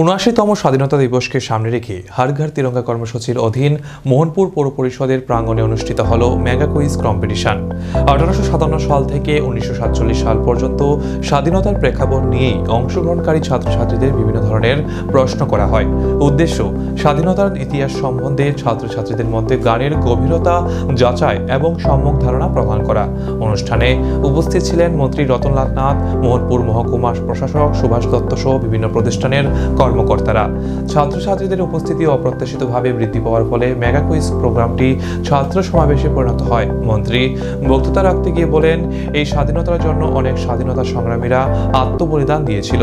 উনআশিতম স্বাধীনতা দিবসকে সামনে রেখে হারঘর তিরঙ্গা কর্মসূচির অধীন মোহনপুর পৌর পরিষদের প্রাঙ্গণে অনুষ্ঠিত হল মেগা কুইজ কম্পিটিশন। আঠারোশো সাতান্ন সাল থেকে উনিশশো সাতচল্লিশ সাল পর্যন্ত স্বাধীনতার প্রেক্ষাপট নিয়েই অংশগ্রহণকারী ছাত্রছাত্রীদের বিভিন্ন ধরনের প্রশ্ন করা হয়। উদ্দেশ্য, স্বাধীনতার ইতিহাস সম্বন্ধে ছাত্রছাত্রীদের মধ্যে গানের গভীরতা যাচাই এবং সম্যক ধারণা প্রদান করা। অনুষ্ঠানে উপস্থিত ছিলেন মন্ত্রী রতনলাল নাথ, মোহনপুর মহকুমা প্রশাসক সুভাষ দত্ত সহ বিভিন্ন প্রতিষ্ঠানের কর্মকর্তারা। ছাত্রছাত্রীদের উপস্থিতি অপ্রত্যাশিতভাবে বৃদ্ধি পাওয়ার ফলে মেগা কুইজ প্রোগ্রামটি ছাত্র সমাবেশে পরিণত হয়। মন্ত্রী বক্তৃতা রাখতে গিয়ে বলেন, এই স্বাধীনতার জন্য অনেক স্বাধীনতা সংগ্রামীরা আত্মবলিদান দিয়েছিল।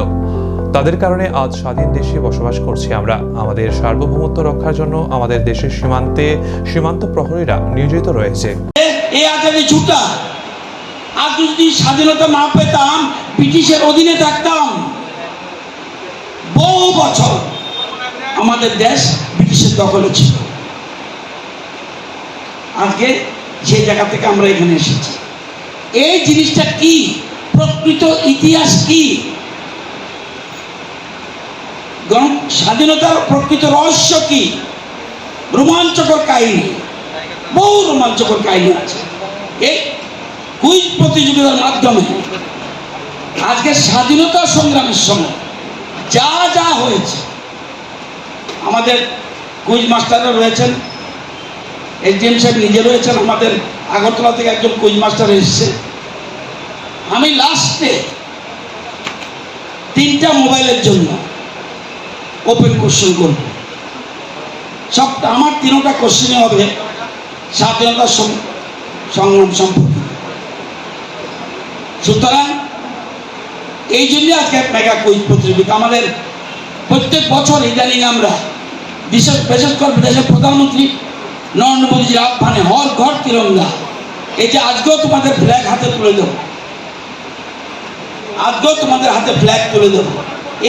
তাদের কারণে আজ স্বাধীন দেশে বসবাস করছি আমরা। আমাদের সার্বভৌমত্ব রক্ষার জন্য আমাদের দেশের সীমান্তে সীমান্ত প্রহরীরা নিয়োজিত রয়েছে। স্বাধীনতা না পেতাম, ব্রিটিশের অধীনে থাকতাম। বছর। আমাদের দেশ ব্রিটিশের দখলে ছিল আজকে সেই জায়গা থেকে আমরা এখানে এসেছি। এই জিনিসটা কি? প্রকৃত ইতিহাস কি? স্বাধীনতার প্রকৃত রহস্য কি? রোমাঞ্চকর কাহিনী। বহু রোমাঞ্চকর কাহিনী আছে। এই কুইজ প্রতিযোগিতার মাধ্যমে আজকে স্বাধীনতা সংগ্রামের সময় যা যা হয়েছে। আমাদের কুইজ মাস্টাররা রয়েছেন এসডিএম সাহেব নিজে রয়েছেন, আমাদের আগরতলা থেকে একজন কুইজ মাস্টার এসেছে। আমি লাস্টে তিনটা মোবাইলের জন্য ওপেন কোশ্চেন করব। সবটা, আমার তিনটা কোশ্চেনই হবে স্বাধীনতা সংগ্রাম সম্পর্কে সুতরাং এই জন্য আজকে মেগা কুইজ প্রতিযোগিতা, আমাদের প্রত্যেক বছর ইদানিং আমরা বিশেষ বিশেষ করে দেশের প্রধানমন্ত্রী নরেন্দ্র মোদীজির আহ্বানে হর ঘর তিরঙ্গা। এই যে আজকেও তোমাদের ফ্ল্যাগ হাতে তুলে দেবো। আজকেও তোমাদের হাতে ফ্ল্যাগ তুলে দেবো।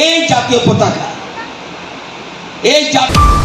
এই জাতীয় পতাকা। এই জাতীয়